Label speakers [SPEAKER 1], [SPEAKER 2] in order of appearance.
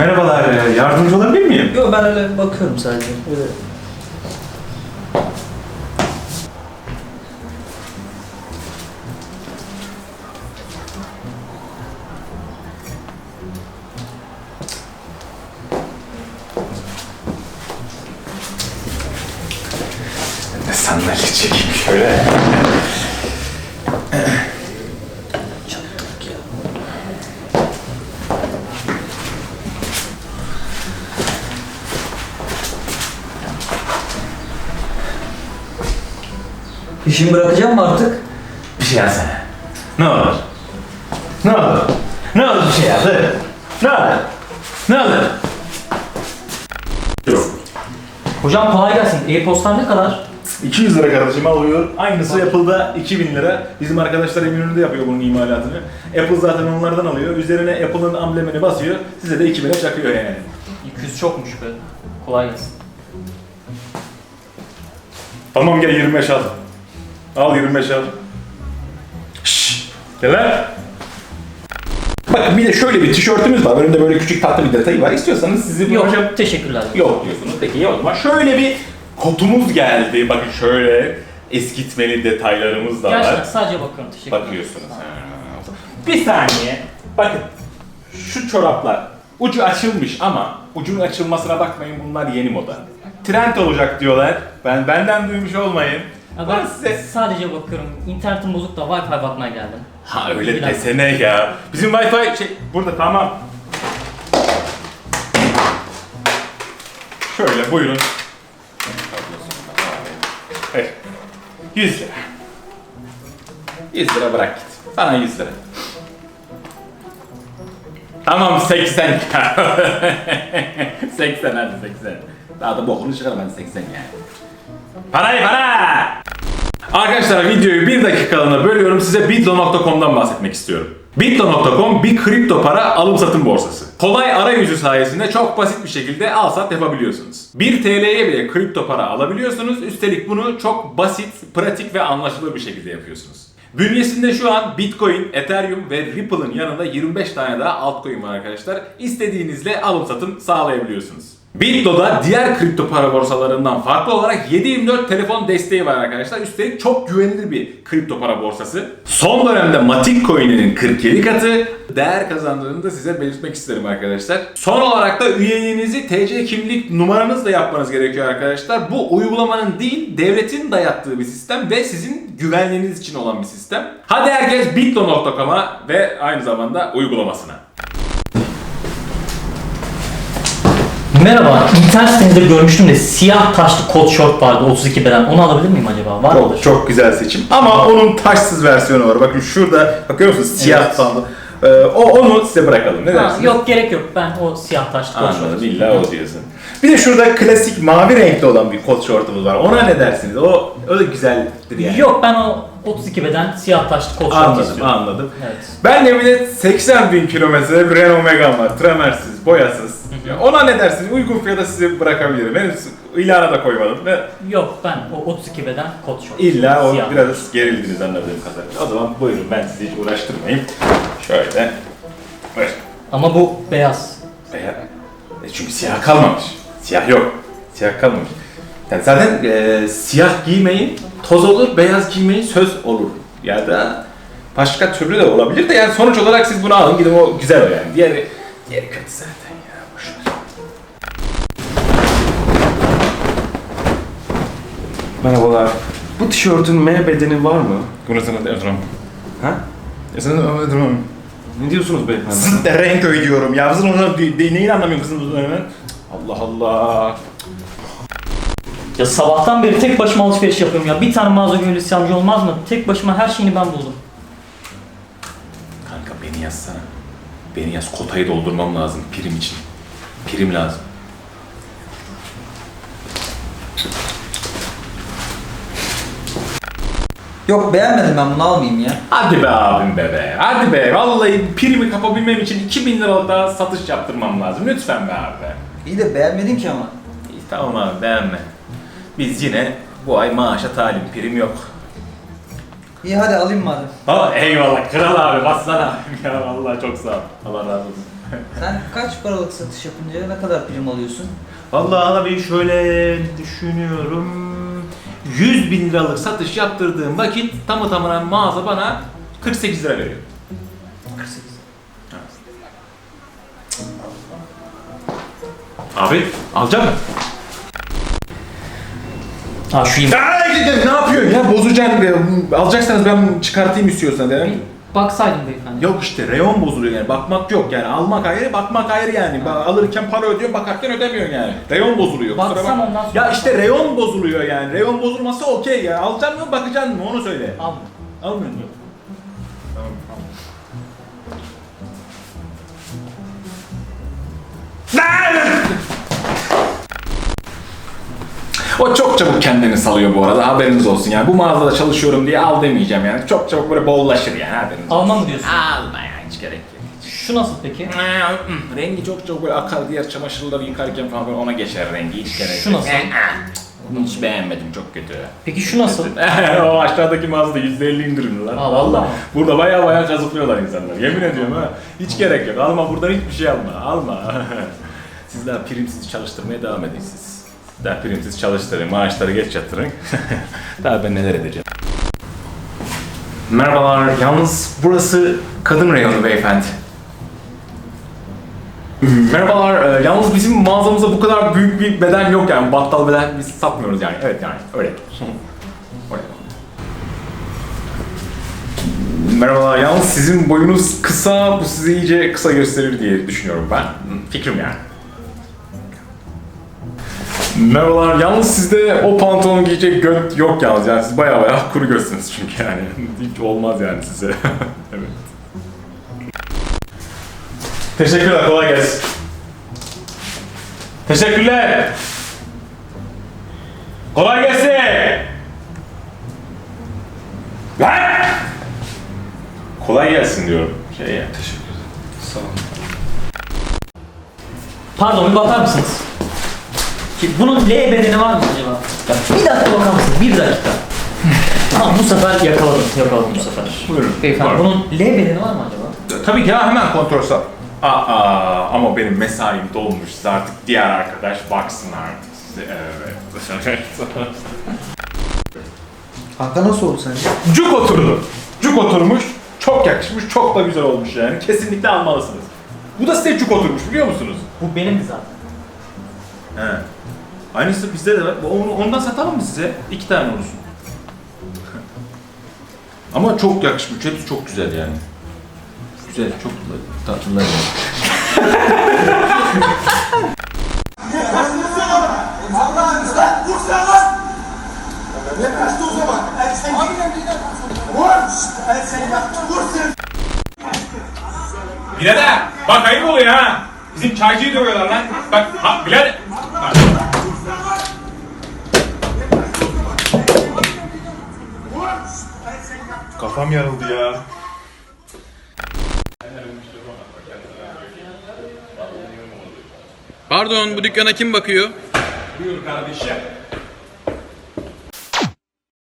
[SPEAKER 1] Merhabalar, e, yardımcı olabilir miyim?
[SPEAKER 2] Yok ben öyle bakıyorum sadece. Öyle.
[SPEAKER 1] Ben de sandalye çekeyim şöyle.
[SPEAKER 2] İşimi bırakacağım mı artık?
[SPEAKER 1] Bir şey yazsana. Ne olur? Ne olur? Ne olur bir şey yaz hadi. Ne olur? Ne olur?
[SPEAKER 2] Hocam kolay gelsin. E-postan ne kadar?
[SPEAKER 1] 200 lira kardeşim alıyor. Aynısı Apple'da 2000 lira. Bizim arkadaşlar Eminönü'nde yapıyor bunun imalatını. Apple zaten onlardan alıyor. Üzerine Apple'ın amblemini basıyor. Size de 2000'e çakıyor yani.
[SPEAKER 2] 200 çokmuş be. Kolay gelsin.
[SPEAKER 1] Tamam gel 25 al. Al 25 al. Şşş. Gel lan. Bak bir de şöyle bir tişörtümüz var. Önünde böyle küçük tatlı bir detayı var. İstiyorsanız sizi bu
[SPEAKER 2] Yok
[SPEAKER 1] hocam...
[SPEAKER 2] teşekkürler.
[SPEAKER 1] Yok diyorsunuz. Peki o zaman. Şöyle bir kotumuz geldi. Bakın şöyle eskitmeli detaylarımız da
[SPEAKER 2] Gerçekten
[SPEAKER 1] var.
[SPEAKER 2] sadece bakıyorum teşekkürler.
[SPEAKER 1] Bakıyorsunuz. Ha. Bir saniye. Bakın. Şu çoraplar ucu açılmış ama ucun açılmasına bakmayın bunlar yeni moda. Trend olacak diyorlar. Ben benden duymuş olmayın.
[SPEAKER 2] Ya
[SPEAKER 1] Ben size
[SPEAKER 2] sadece bakıyorum. İnternetim bozuk da Wi-Fi bakmaya geldim.
[SPEAKER 1] Ha
[SPEAKER 2] Bir
[SPEAKER 1] öyle
[SPEAKER 2] dakika.
[SPEAKER 1] desene ya. Bizim Wi-Fi şey burada tamam. Şöyle buyurun. Evet. 100 lira. 100 lira bırak git. Sana 100 lira. Tamam 80 80 hadi 80. Daha da bokunu çıkarım hadi 80 yani. Parayı para! Arkadaşlar videoyu bir dakikalığına bölüyorum. Size Bitlo.com'dan bahsetmek istiyorum. Bitlo.com bir kripto para alım satım borsası. Kolay arayüzü sayesinde çok basit bir şekilde al sat yapabiliyorsunuz. 1 TL'ye bile kripto para alabiliyorsunuz. Üstelik bunu çok basit, pratik ve anlaşılır bir şekilde yapıyorsunuz. Bünyesinde şu an Bitcoin, Ethereum ve Ripple'ın yanında 25 tane daha altcoin var arkadaşlar. İstediğinizle alım satım sağlayabiliyorsunuz. Bitlo'da diğer kripto para borsalarından farklı olarak 7/24 telefon desteği var arkadaşlar. Üstelik çok güvenilir bir kripto para borsası. Son dönemde Matic Coin'inin 47 katı değer kazandığını da size belirtmek isterim arkadaşlar. Son olarak da üyeliğinizi TC kimlik numaranızla yapmanız gerekiyor arkadaşlar. Bu uygulamanın değil devletin dayattığı bir sistem ve sizin güvenliğiniz için olan bir sistem. Hadi herkes bitlo.com'a ve aynı zamanda uygulamasına.
[SPEAKER 2] Merhaba, internet sitenizde görmüştüm de siyah taşlı kot şort vardı 32 beden. Onu alabilir miyim acaba? Var mıdır?
[SPEAKER 1] Çok, çok güzel seçim. Ama onun taşsız versiyonu var. Bakın şurada bakıyor musunuz? Siyah
[SPEAKER 2] Evet.
[SPEAKER 1] sandı. Ee, o onu size bırakalım. Ne
[SPEAKER 2] Ha,
[SPEAKER 1] dersiniz?
[SPEAKER 2] yok gerek yok. Ben o siyah taşlı kot şort.
[SPEAKER 1] İlla o diyorsun. Bir de şurada klasik mavi renkli olan bir kot şortumuz var. Ona ne dersiniz? O o da güzeldir yani.
[SPEAKER 2] Yok ben o 32 beden siyah taşlı kot şort
[SPEAKER 1] Anladım,
[SPEAKER 2] istiyorum.
[SPEAKER 1] anladım.
[SPEAKER 2] Evet.
[SPEAKER 1] Ben de bir de 80 bin kilometre bir Renault Megane var. Tramersiz, boyasız. Ona ne dersiniz? Uygun fiyata size bırakabilirim. Benim ilana da koymadım ve
[SPEAKER 2] Yok ben o 32 beden kot şort.
[SPEAKER 1] illa o
[SPEAKER 2] Siyah.
[SPEAKER 1] biraz gerildiniz anladığım kadarıyla. O zaman buyurun ben sizi hiç uğraştırmayayım. Şöyle. Buyurun.
[SPEAKER 2] Ama bu beyaz.
[SPEAKER 1] Beyaz. E çünkü siyah kalmamış. Siyah yok. Siyah kalmamış. Yani zaten e, siyah giymeyin toz olur, beyaz giymeyin söz olur. Ya da başka türlü de olabilir de yani sonuç olarak siz bunu alın gidin o güzel o yani. Diğeri, diğeri kötü zaten ya. Boş ver.
[SPEAKER 3] Merhabalar. Bu tişörtün M bedeni var mı?
[SPEAKER 1] Burasını yazırım.
[SPEAKER 3] Ha?
[SPEAKER 1] Yazını da yazırım.
[SPEAKER 3] Ne diyorsunuz beyefendi?
[SPEAKER 1] Zıt da renk öy diyorum ya. Zıt onu de- de- neyin anlamıyorsun kızım bu hemen? Allah Allah.
[SPEAKER 2] Ya sabahtan beri tek başıma alışveriş yapıyorum ya. Bir tane mağaza gönüllü isyancı olmaz mı? Tek başıma her şeyini ben buldum.
[SPEAKER 1] Kanka beni yazsana. Beni yaz. Kotayı doldurmam lazım prim için. Prim lazım.
[SPEAKER 4] Yok beğenmedim ben bunu almayayım ya.
[SPEAKER 1] Hadi be abim be be. Hadi be. Vallahi primi kapabilmem için 2000 liralık daha satış yaptırmam lazım. Lütfen be abi be.
[SPEAKER 4] İyi de beğenmedim ki ama.
[SPEAKER 1] İyi, tamam abi beğenme. Biz yine bu ay maaşa talim prim yok.
[SPEAKER 4] İyi hadi alayım madem.
[SPEAKER 1] Ha eyvallah kral abi bassana. ya vallahi çok sağ ol. Allah razı olsun.
[SPEAKER 4] Sen kaç paralık satış yapınca ne kadar prim alıyorsun?
[SPEAKER 1] Vallahi abi şöyle düşünüyorum. 100 bin liralık satış yaptırdığım vakit tamı tamına mağaza bana 48 lira veriyor.
[SPEAKER 4] 48.
[SPEAKER 1] Abi alacak mısın?
[SPEAKER 2] Ha şu
[SPEAKER 1] ne yapıyorsun ya bozacaksın. Alacaksanız ben çıkartayım istiyorsan dedim.
[SPEAKER 2] Bir baksaydın beyefendi.
[SPEAKER 1] Yok işte reyon bozuluyor yani bakmak yok yani almak ayrı bakmak ayrı yani Ba- alırken para ödüyorsun bakarken ödemiyorsun yani reyon bozuluyor kusura
[SPEAKER 2] Baksam
[SPEAKER 1] bakma.
[SPEAKER 2] ondan sonra-
[SPEAKER 1] Ya işte reyon bozuluyor yani reyon bozulması okey ya alacaksın mı bakacaksın mı onu söyle
[SPEAKER 2] Al.
[SPEAKER 1] Almıyor musun? Tamam tamam. O çok çabuk kendini salıyor bu arada haberiniz olsun yani bu mağazada çalışıyorum diye al demeyeceğim yani çok çabuk böyle bollaşır yani haberiniz olsun.
[SPEAKER 2] Almam mı diyorsun?
[SPEAKER 1] Alma yani hiç gerek yok.
[SPEAKER 2] Şu nasıl peki?
[SPEAKER 1] Rengi çok çok böyle akar diğer çamaşırları yıkarken falan böyle ona geçer rengi hiç gerek
[SPEAKER 2] Şu
[SPEAKER 1] yok.
[SPEAKER 2] nasıl?
[SPEAKER 1] Hiç beğenmedim çok kötü.
[SPEAKER 2] Peki şu nasıl?
[SPEAKER 1] o aşağıdaki mağazada %50 indirimli lan.
[SPEAKER 2] Aa, vallahi?
[SPEAKER 1] Burada baya baya kazıklıyorlar insanlar. Yemin ediyorum ha. Hiç gerek yok. Alma buradan hiçbir şey alma. Alma. siz daha primsiz çalıştırmaya devam edin siz. Daha primsiz çalıştırın. Maaşları geç yatırın. daha ben neler edeceğim. Merhabalar. Yalnız burası kadın reyonu beyefendi. Merhabalar. Ee, yalnız bizim mağazamızda bu kadar büyük bir beden yok yani. Battal beden biz satmıyoruz yani. Evet yani öyle. Öyle. Merhabalar. Yalnız sizin boyunuz kısa, bu sizi iyice kısa gösterir diye düşünüyorum ben. Fikrim yani. Merhabalar. Yalnız sizde o pantolon giyecek göt yok yalnız. Yani siz baya baya kuru götsünüz çünkü yani. Hiç olmaz yani size. evet. Teşekkürler. Kolay gelsin. Teşekkürler. Kolay gelsin. Lan! Kolay gelsin diyorum. Şey ya. Teşekkür ederim. Sağ olun.
[SPEAKER 2] Pardon bir bakar mısınız? Ki bunun L bedeni var mı acaba? Bir dakika bakar mısınız? Bir dakika. tamam bu sefer yakaladım. Yakaladım bu sefer.
[SPEAKER 1] Buyurun.
[SPEAKER 2] Beyefendi bunun L bedeni var mı acaba?
[SPEAKER 1] Tabii ki ya hemen kontrol sağ. Aa, ama benim mesaim dolmuş. Size artık diğer arkadaş baksın artık size. Evet.
[SPEAKER 4] Kanka nasıl oldu sence?
[SPEAKER 1] Cuk oturdu. Cuk oturmuş. Çok yakışmış. Çok da güzel olmuş yani. Kesinlikle almalısınız. Bu da size cuk oturmuş biliyor musunuz?
[SPEAKER 2] Bu benim zaten.
[SPEAKER 1] He. Aynısı bizde de var. Ondan satalım mı size? İki tane olsun. Ama çok yakışmış. Hepsi çok güzel yani. Güzel, çok tatlılar. Birader, bak ayıp oluyor ha. Bizim çaycıyı dövüyorlar lan. Bak, ha, birader. Kafam yarıldı ya.
[SPEAKER 5] Pardon bu dükkana kim bakıyor?
[SPEAKER 1] Buyur kardeşim.